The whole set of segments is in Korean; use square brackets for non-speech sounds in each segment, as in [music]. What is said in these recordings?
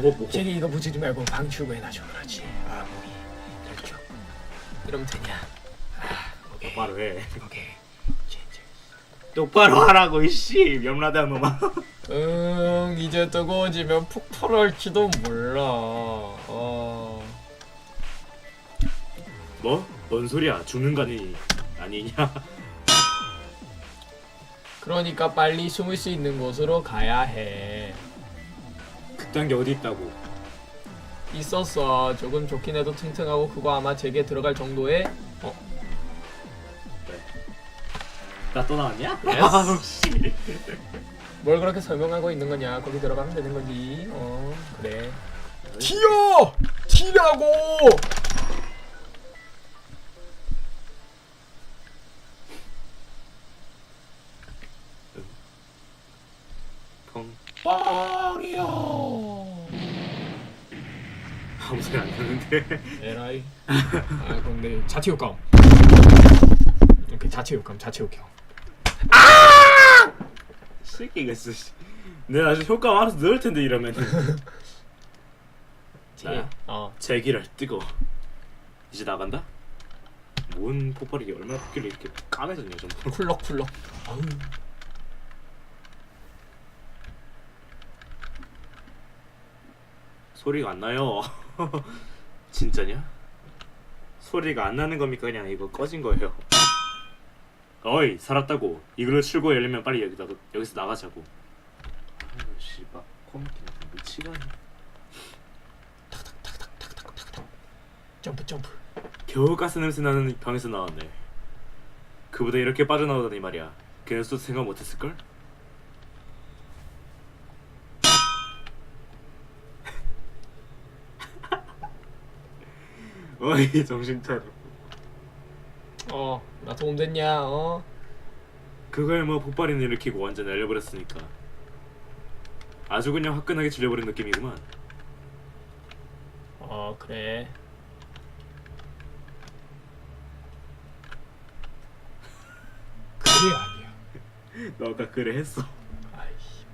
뭐 뭐. 쟤기 이거 부지지 말고 방 출구해놔줘 그렇지 아 몸이 그렇죠 이러면 되냐 아 오케이 똑바로 해. 오케이 쟤, 쟤. 똑바로 하라고 이씨 염라대학 놈아. [laughs] 응 이제 뜨거워지면 폭발할지도 몰라 어 뭐? 뭔 소리야? 죽는 거 아니 아니냐? 그러니까 빨리 숨을 수 있는 곳으로 가야 해 그딴 게 어디 있다고? 있었어. 조금 좋긴 해도 튼튼하고 그거 아마 제게 들어갈 정도의 어? 나 또 나왔냐? [laughs] 아우 씨. 뭘 그렇게 설명하고 있는 거냐? 거기 들어가면 되는 거지. 어 그래. 튀어! 튀라고 소리 안 나는데. 에라이 아 근데 자체 효과음 이렇게 자체 효과음 자체 효과음 새끼가 있어. 씨. 내가 아주 효과 많아서 넣을 텐데 이러면. [laughs] 나야? 어 제기를 뜨거. 이제 나간다? 뭔 폭발이 얼마나 폭길래 이렇게 까매졌냐 좀. 쿨럭쿨럭 아우 소리가 안 나요. [laughs] 진짜냐? 소리가 안 나는 겁니까? 그냥 이거 꺼진 거예요. 어이 살았다고. 이걸로 출구 열리면 빨리 여기다 여기서 나가자고. 아유 씨발 컴퓨터 미치겠네. 점프 점프 겨우 가스 냄새 나는 방에서 나왔네. 그보다 이렇게 빠져나오다니 말이야. 걔네도 생각 못했을 걸? 어이 [laughs] 정신 차려. 어 나 도움 됐냐 어 그걸 뭐 폭발이는 일으키고 완전 날려버렸으니까. 아주 그냥 화끈하게 질려버린 느낌이구만. 어 그래 그래 아니야 [laughs] 너 아까 그래 했어. 아이씨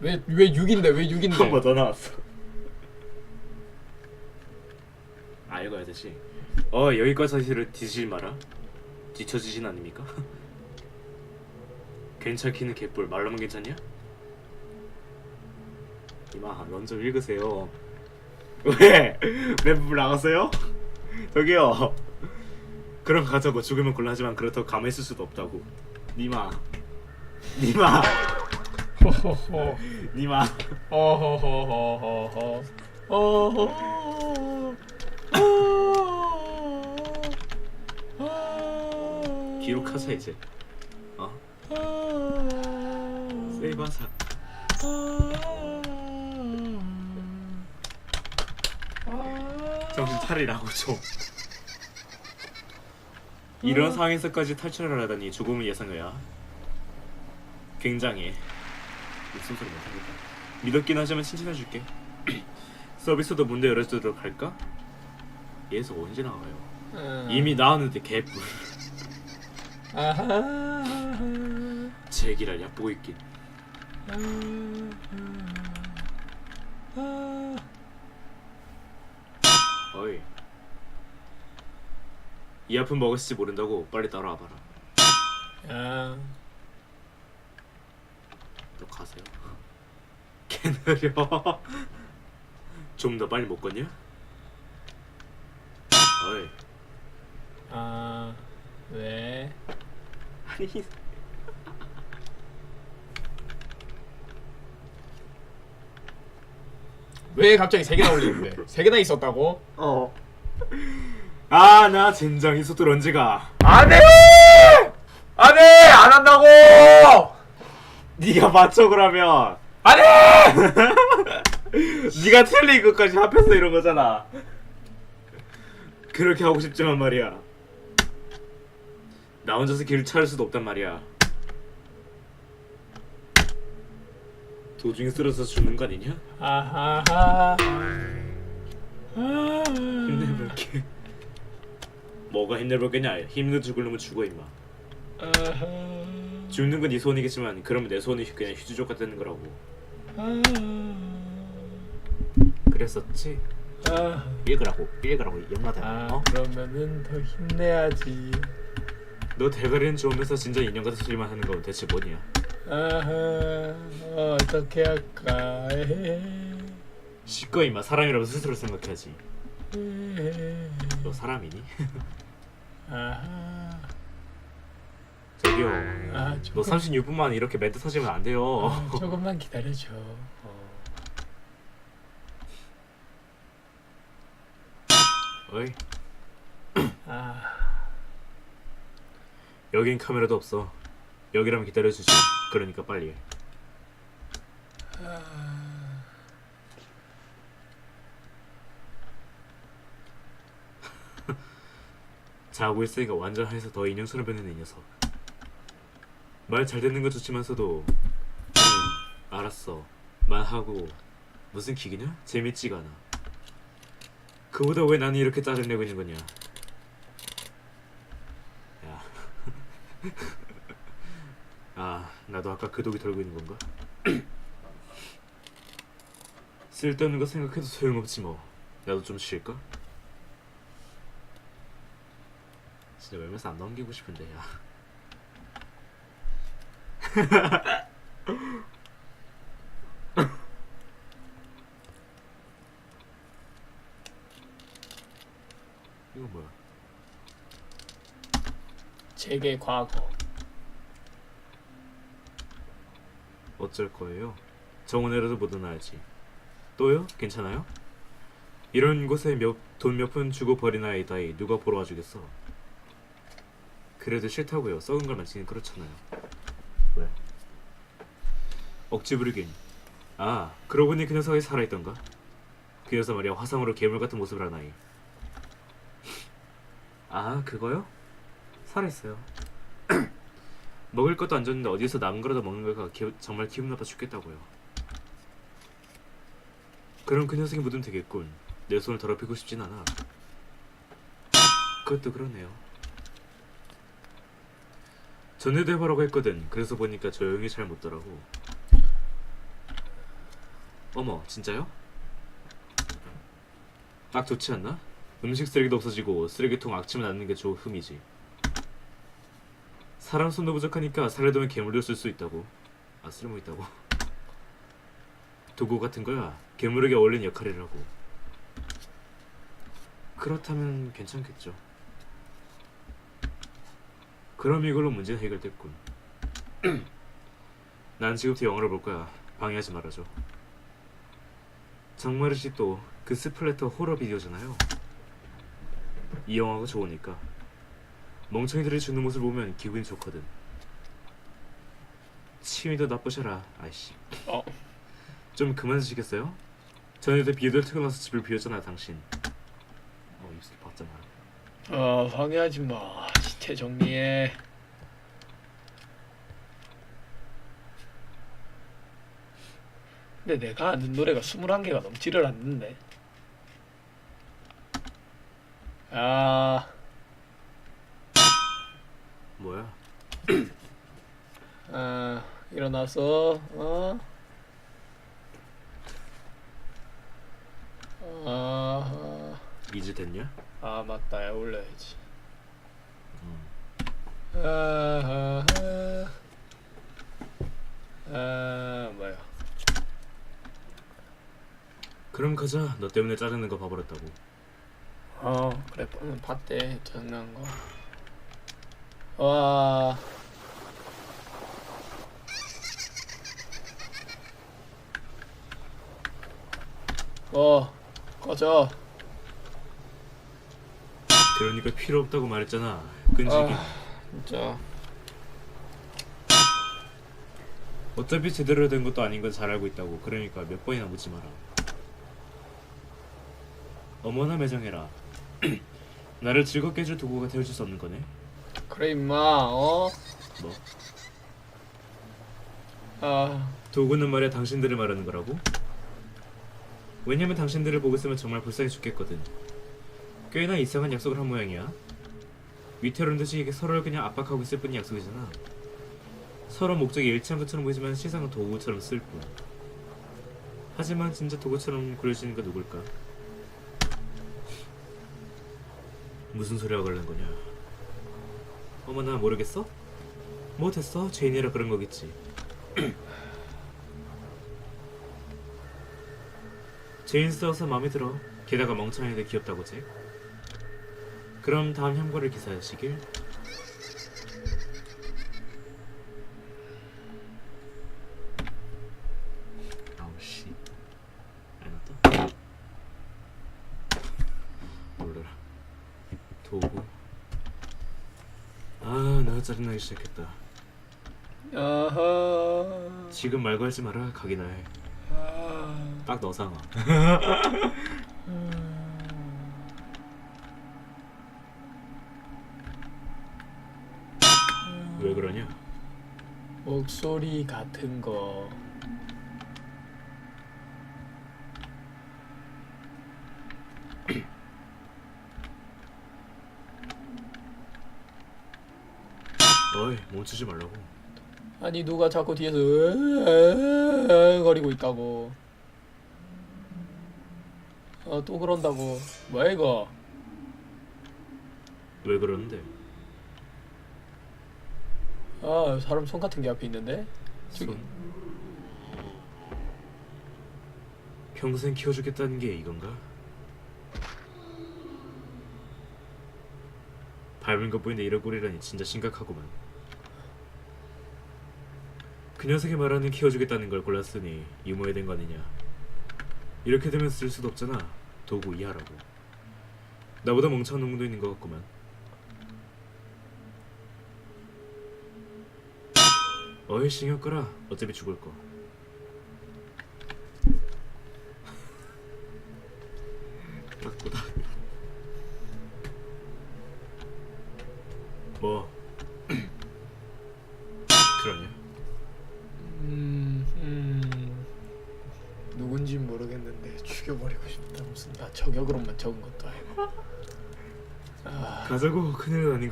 왜 왜 6인데 왜 6인데 한번더 나왔어. 아 이거 아저씨. 어 여기까지를 뒤질 마라. 뒤처지진 아닙니까? [laughs] 괜찮기는 개뿔 말로만 괜찮냐? 이마 런좀 읽으세요. 왜? 맵을 나갔어요? [laughs] 저기요. 그럼 가자고 죽으면 곤란하지만 그렇다고 가만히 있을 수도 없다고. 니마. 니마. 호호호 [laughs] 니마. 어허허허허허 어허 기록하자 이제. 어? 세이브하자. 정신 차리라고 좀. 이런 상황에서까지 탈출을 하다니 죽음을 예상해야. 굉장해. 무슨 소리 못하겠다. 믿었긴 하지만 칭찬해줄게. [clears throat] 서비스도 문제 열어주도록 할까? 얘서 언제 나와요? 이미 나왔는데 개뿔. 아하 제기랄 얕보고 있긴. 어이. 이 아픔 먹었을지 모른다고 빨리 따라와 봐라. 야너 가세요. [laughs] 개 느려. [laughs] 좀 더 빨리 못 걷냐? 어이. 아, 왜? 아니. 왜 갑자기 세 개나 올리는데? 세 개나 있었다고? 어. 아, 나 젠장 이 속도 런지가. 안 해! 안 해! 안 한다고! 네가 맞춰 그러면. 안 해! [laughs] 네가 틀린 것까지 합해서 이런 거잖아. 그렇게 하고 싶지만 말이야. 나 혼자서 길을 찾을 수도 없단 말이야. 도중에 쓰러져 죽는 거 아니냐? 아하하. 힘내볼게. 뭐가 힘내볼게냐? 힘내 죽을 놈은 죽어 임마. 죽는 건네 소원이겠지만 그러면 내 소원이 그냥 휴지족 같다는 거라고. 아, 그랬었지 아, 읽으라고 읽으라고 아 어? 그러면은 더 힘내야지. 너 대가리는 좋으면서 진짜 인형 같은 소리만 하는 건 대체 뭐냐 아하, 어떻게 할까? 시꺼 임마 사람이라고 스스로 에헤. 너 사람이니? [laughs] 아하, 저기요 아 너 조금, 36분만 이렇게 멘트 터지면 안 돼요 아, [laughs] 조금만 기다려줘. 어. 어이 아, 여긴 카메라도 없어. 여기라면 기다려주지. 그러니까 빨리 해. 아, [laughs] 자고 있으니까 완전 해서 더 인형처럼 변하는 이 녀석. 말 잘 듣는 건 좋지만서도 응 알았어. 말하고 무슨 기기냐? 재밌지가 않아. 그보다 왜 나는 이렇게 짜증내고 있는 거냐 야. 아 나도 아까 그 독이 돌고 있는 건가? [clears throat] 쓸데없는 거 생각해도 소용없지 뭐 나도 좀 쉴까? 진짜 웰면서 안 넘기고 싶은데 야 [laughs] 이거 뭐야 제게 과거. 어쩔 거예요 정원에라도 묻어놔야지 또요? 괜찮아요? 이런 곳에 돈 몇 푼 주고 버린 아이다이 누가 보러 와주겠어 그래도 싫다고요 썩은 걸 만지긴 그렇잖아요 왜? 억지 부리긴 아 그러고 보니 그 녀석이 살아있던가? 그 녀석 말이야 화상으로 괴물 같은 모습을 한 아이 [laughs] 아 그거요? 살아있어요 먹을 것도 안 줬는데 어디서 남은 거라도 먹는 거가 기, 정말 기분 나빠 죽겠다고요. 그럼 그 녀석이 묻으면 되겠군. 내 손을 더럽히고 싶진 않아. 그것도 그러네요. 전에도 해보라고 했거든. 그래서 보니까 조용히 잘 묻더라고. 어머, 진짜요? 딱 좋지 않나? 음식 쓰레기도 없어지고 쓰레기통 악취만 나는 게 좋은 흠이지. 사람 손도 부족하니까 살려두면 괴물도 쓸 수 있다고. 아 쓸모 있다고. 도구 같은 거야. 괴물에게 어울리는 역할이라고. 그렇다면 괜찮겠죠. 그럼 이걸로 문제는 해결됐군. [clears throat] 난 지금부터 영화를 볼 거야. 방해하지 말아줘. 정말이지 또그 스플래터 호러 비디오잖아요. 이 영화가 좋으니까. 멍청이들이 죽는 모습을 보면 기분이 좋거든. 취미도 나쁘셔라, 아이씨. 어. 좀 그만 주시겠어요? 전에도 비들 퇴근와서 집을 비웠잖아, 당신. 어, 입술 봤잖아. 어, 방해하지 마. 시체 정리해. 근데 내가 아는 노래가 21개가 넘지를 않는데. 아, 뭐야? [clears throat] 아, 일어나서, 어? 아, 이제 됐냐? 아 맞다, 야 올려야지. 음. 아, 아, 아, 뭐야? 그럼 가자. 너 때문에 짜증낸 거 봐버렸다고. 어, 그래, 뻔은 봤대, 장난 거. 와, 어, 꺼져. 그러니까 필요 없다고 말했잖아. 끈질기. 아, 진짜. 어차피 제대로 된 것도 아닌 건 잘 알고 있다고. 그러니까 몇 번이나 묻지 마라. 어머나 매정해라. [clears throat] 나를 즐겁게 해줄 도구가 되어줄 수 없는 거네. 그래 임마, 어? 뭐? 아, 도구는 말이야 당신들을 말하는 거라고? 왜냐면 당신들을 보고 있으면 정말 불쌍해 죽겠거든. 꽤나 이상한 약속을 한 모양이야. 위태로운 듯이 이게 서로를 그냥 압박하고 있을 뿐인 약속이잖아. 서로 목적이 일치한 것처럼 보이지만 시상은 도구처럼 쓸 뿐. 하지만 진짜 도구처럼 그려지는 건 누굴까? 무슨 소리 하고 그러는 거냐? 어머나 모르겠어? 뭐 됐어? 제인이라 그런 거겠지. [clears throat] 써서 마음에 들어. 게다가 멍청이도 귀엽다고 제. 그럼 다음 현거를 기사하시길. 아우 씨. 안 왔다. 몰라라. 도구. 아, 나 짜증나기 시작했다. 아하. 지금 말 걸지 마라. 가기나 해. 아. 딱 너 상아. 왜 그러냐? 목소리 같은 거. 어이, 멈추지 말라고. 아니 누가 자꾸 뒤에서 으으으 거리고 있다고. 어 또 그런다고. 뭐야 이거? 왜 그러는데? 아 사람 손 같은 게 앞에 있는데. 저기. 손. 평생 키워주겠다는 게 이건가? 밟은 것 보이는데 이럴 꼴이라니 진짜 심각하구만. 그 녀석이 말하는 키워주겠다는 걸 골랐으니 유머에 된 거 아니냐. 이렇게 되면 쓸 수도 없잖아. 도구 이하라고. 나보다 멍청한 놈도 있는 것 같구만. 어이 신경 꺼라. 어차피 죽을 거.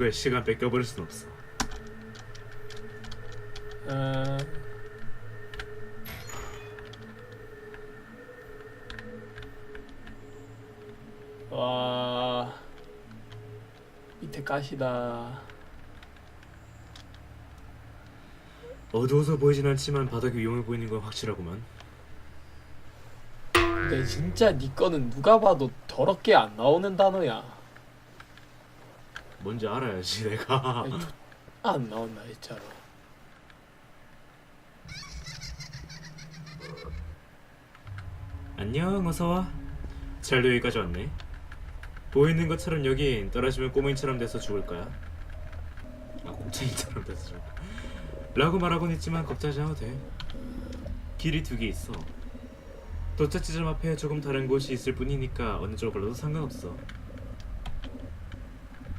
거에 시간 뺏겨버릴 순 없어. 아. 와 밑에 가시다. 어두워서 보이진 않지만 바닥이 위험해 보이는 건 확실하구만. 근데 진짜 네 거는 누가 봐도 더럽게 안 나오는 단어야. 뭔지 알아야지 내가. 아니, 조- 안 나온다 진짜로. 안녕 어서 와. 잘도 여기까지 왔네. 보이는 것처럼 여긴 떨어지면 꼬맹이처럼 돼서 죽을 거야. 아 곰탱이처럼 돼서 죽을 거야. 라고 말하곤 했지만 겁자지 않아도 돼. 길이 두 개 있어. 도착 지점 앞에 조금 다른 곳이 있을 뿐이니까 어느 쪽으로도 상관없어.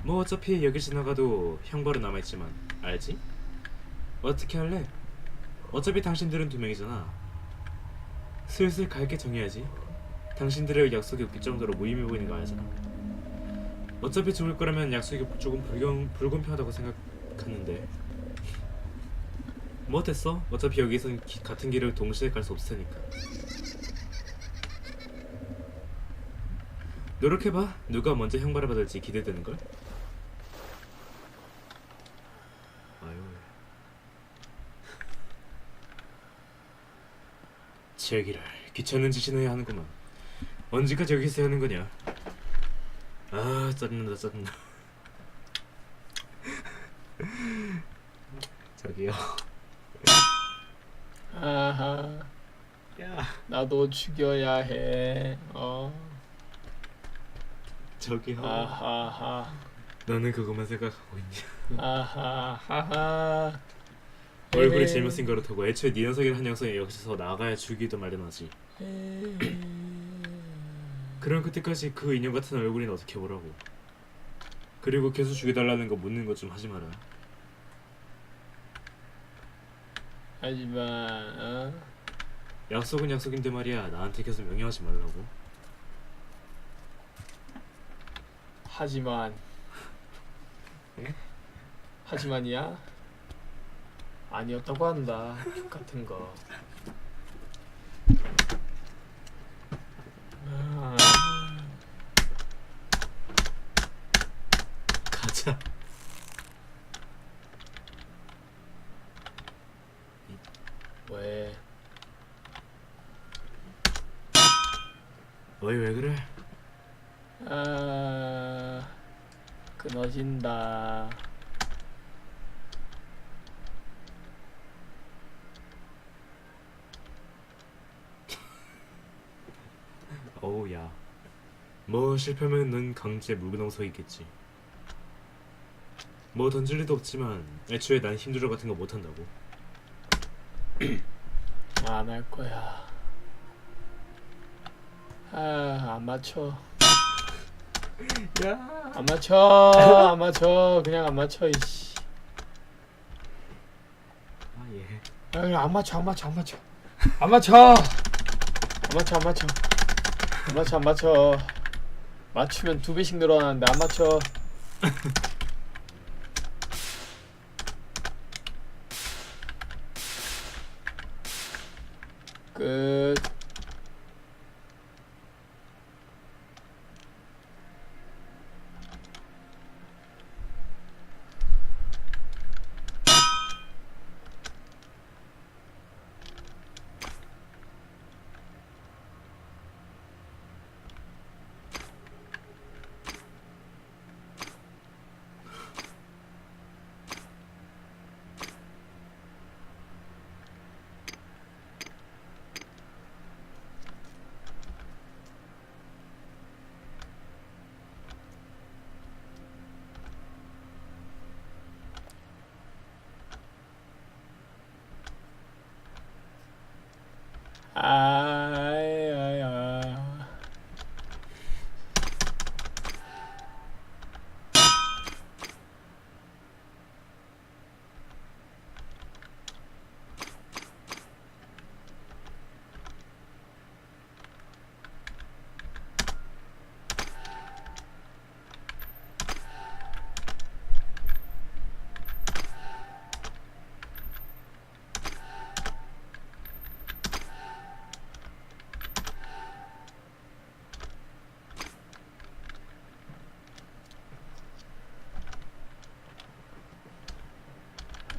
뭐 어차피 여기 지나가도 형벌은 남아있지만 알지? 어떻게 할래? 어차피 당신들은 두 명이잖아. 슬슬 갈게 정해야지. 당신들의 약속이 웃길 정도로 무의미해 보이는 거 알잖아. 어차피 죽을 거라면 약속이 조금 불경, 불공평하다고 생각하는데. 뭐 됐어? 어차피 여기선 기- 같은 길을 동시에 갈 수 없을 테니까. 노력해봐. 누가 먼저 형벌을 받을지 기대되는 걸. 아유. 제기를 귀찮은 짓이나 해야 하는구만. 언제까지 여기 있어야 하는 거냐? 아 짜증난다 짜증나. [laughs] 저기요. 아하. 야. 나도 죽여야 해. 어. 저기요. 아하하. 너는 그것만 생각하고 있냐? 아하하하. 얼굴이 에헤. 질문생 그렇다고 애초에 네 녀석이란 한 녀석이 여기서 나가야 죽이도 마련하지. 그럼 그때까지 그 인형 같은 얼굴이나 어떻게 보라고. 그리고 계속 죽여달라는 거 묻는 것 좀 하지 마라. 하지만 어? 약속은 약속인데 말이야. 나한테 계속 명령하지 말라고. 하지만 예? 하지만이야 아니었다고 한다. 족 같은 거. 아. 가자. 왜? 너희 왜 그래? 아, 끊어진다. 뭐 실패면은 강제 물구나무서 있겠지. 뭐 던질 리도 없지만 애초에 난 힘들어 같은 거 못한다고. [clears throat] 안 할 거야. 아, 안 맞춰. 야, 안 맞춰. 안 맞춰. 그냥 안 맞춰, 이씨. 아 예. 아, 안 맞춰, 안 맞춰, 안 맞춰. 안 맞춰. 안 맞춰, 안 맞춰. 안 맞춰, 안 맞춰. 맞추면 두 배씩 늘어나는데 안 맞춰. [laughs] Uh,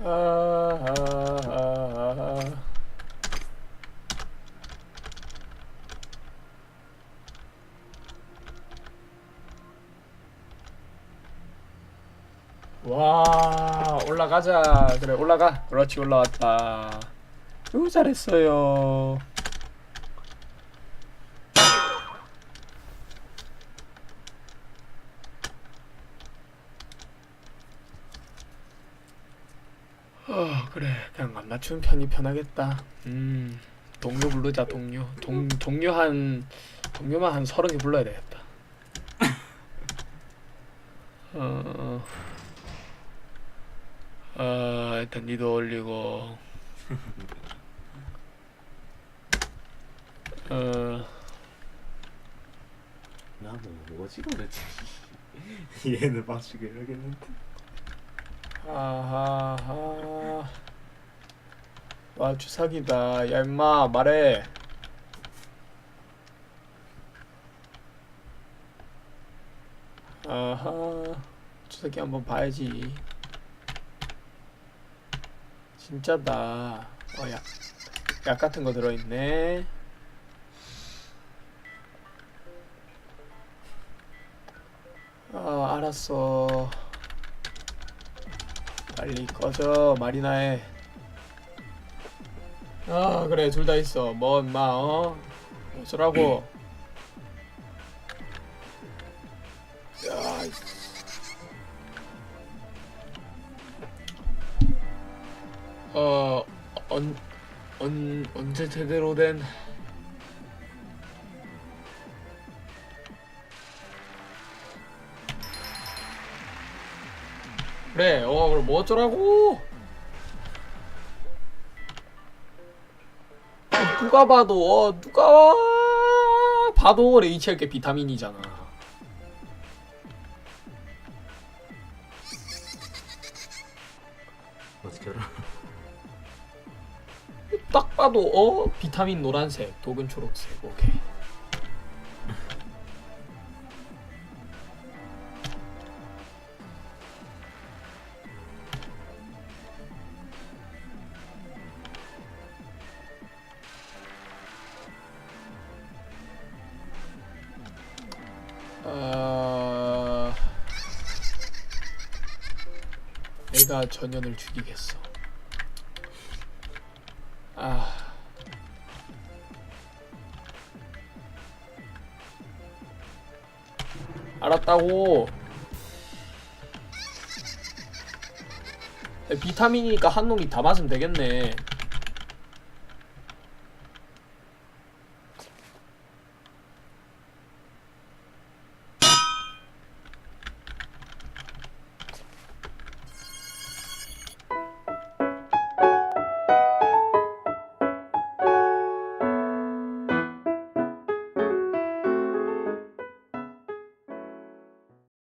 와 올라가자. 그래 올라가. 그렇지 올라왔다. 우 잘했어요 어 그래 그냥 안 맞추는 편이 편하겠다. 음 동료 부르자 동료. 동 동료 한 동료만 한 서른 개 불러야 되겠다. [laughs] 어, 어 일단 니도 올리고. 어. 나뭐 뭐지 도대체. [laughs] 얘는 빠지게 해야겠는데. 아하하 와 주사기다. 야 임마 말해. 아하 주사기 한번 봐야지. 진짜다. 어야 약 같은 거 들어있네. 아 알았어. 빨리 꺼져 마리나에 아 그래 둘 다 있어. 뭐 임마 어 어쩌라고? 야, 이- 어, 언, 언, 언제 제대로 된? 그래 어 그럼 뭐 어쩌라고 누가 봐도 어 누가 봐도 레이첼게 비타민이잖아 어떻게 알아? 딱 봐도 어 비타민 노란색 독은 초록색 오케이 아... 내가 전현을 죽이겠어. 아. 알았다고. 비타민이니까 한 놈이 다 맞으면 되겠네.